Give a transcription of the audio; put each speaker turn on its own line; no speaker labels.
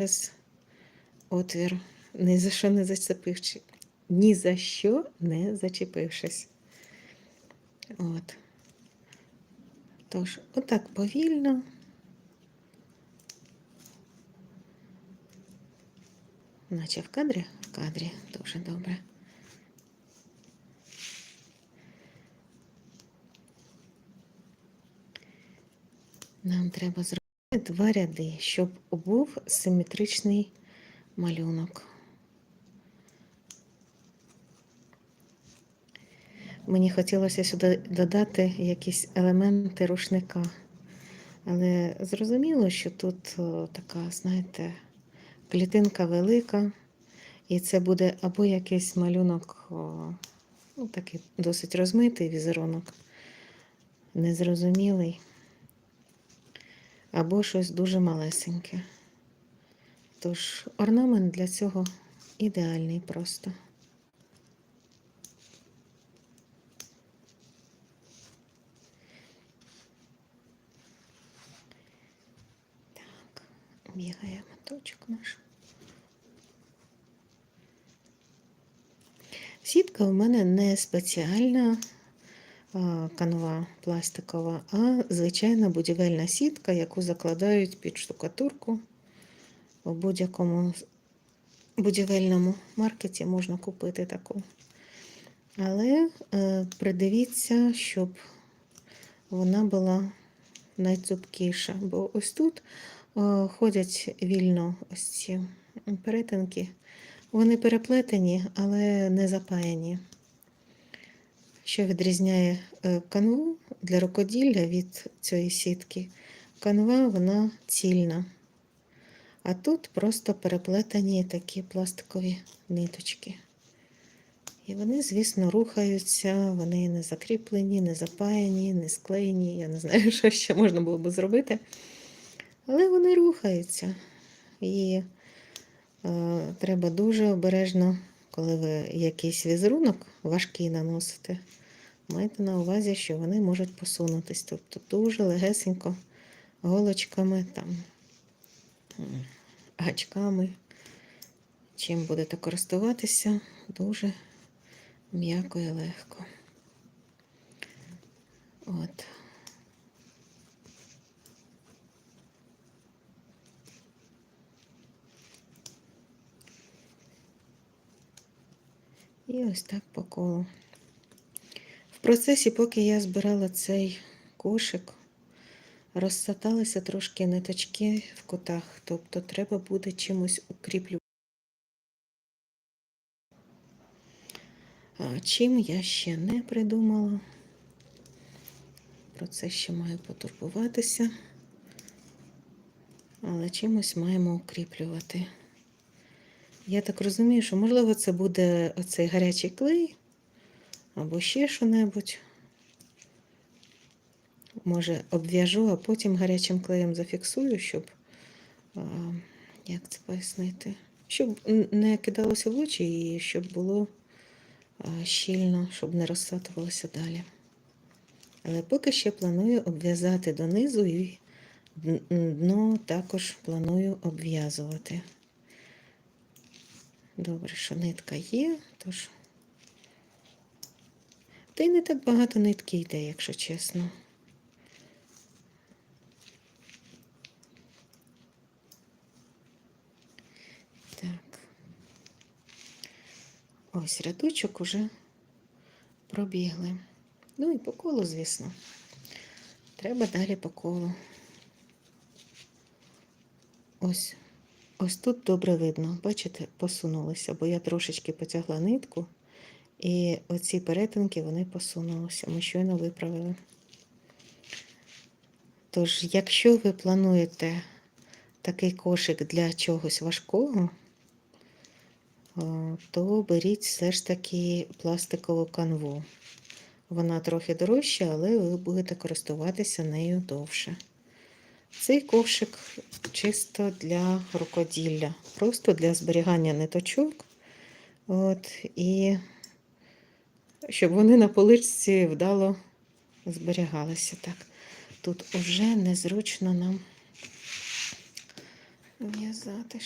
через отвір, ні за що не зачепивши. Ні за що не зачепившись. От. Тож, отак повільно. Наче в кадрі? В кадрі. Дуже добре. Нам треба зробити два ряди, щоб був симетричний малюнок. Мені хотілося сюди додати якісь елементи рушника. Але зрозуміло, що тут така, знаєте, клітинка велика, і це буде або якийсь малюнок, ну, такий досить розмитий візерунок, незрозумілий, або щось дуже малесеньке. Тож орнамент для цього ідеальний просто. Так, бігає моточок наш. Сітка у мене не спеціальна канва пластикова, а звичайна будівельна сітка, яку закладають під штукатурку. У будь-якому будівельному маркеті можна купити таку. Але е, придивіться, щоб вона була найцупкіша. Бо ось тут е, ходять вільно ось ці перетинки. Вони переплетені, але не запаяні. Що відрізняє е, канву для рукоділля від цієї сітки? Канва вона цільна. А тут просто переплетені такі пластикові ниточки. І вони, звісно, рухаються, вони не закріплені, не запаяні, не склеєні. Я не знаю, що ще можна було би зробити. Але вони рухаються. І е, треба дуже обережно, коли ви якийсь візерунок важкий наносите, майте на увазі, що вони можуть посунутись. Тобто дуже легесенько голочками там гачками. Чим будете користуватися, дуже м'яко і легко. От. І ось так по колу. Процесі, поки я збирала цей кошик, розсаталися трошки ниточки в кутах, тобто треба буде чимось укріплювати. Чим я ще не придумала. Про це ще маю потурбуватися. Але чимось маємо укріплювати. Я так розумію, що, можливо, це буде оцей гарячий клей або ще що-небудь. Може, обв'яжу, а потім гарячим клеєм зафіксую, щоб, як це пояснити, щоб не кидалося в очі і щоб було щільно, щоб не розсатувалося далі. Але поки ще планую обв'язати донизу і дно також планую обв'язувати. Добре, що нитка є, тож. Та й не так багато нитки йде, якщо чесно. Так. Ось рядочок уже пробігли. Ну і по колу, звісно. Треба далі по колу. Ось ось тут добре видно, бачите, посунулися, бо я трошечки потягла нитку, і оці перетинки вони посунулися. Ми щойно виправили. Тож, якщо ви плануєте такий кошик для чогось важкого, то беріть все ж таки пластикову канву. Вона трохи дорожча, але ви будете користуватися нею довше. Цей ковшик чисто для рукоділля, просто для зберігання ниточок. От, І щоб вони на поличці вдало зберігалися. Так, Тут уже незручно нам в'язати.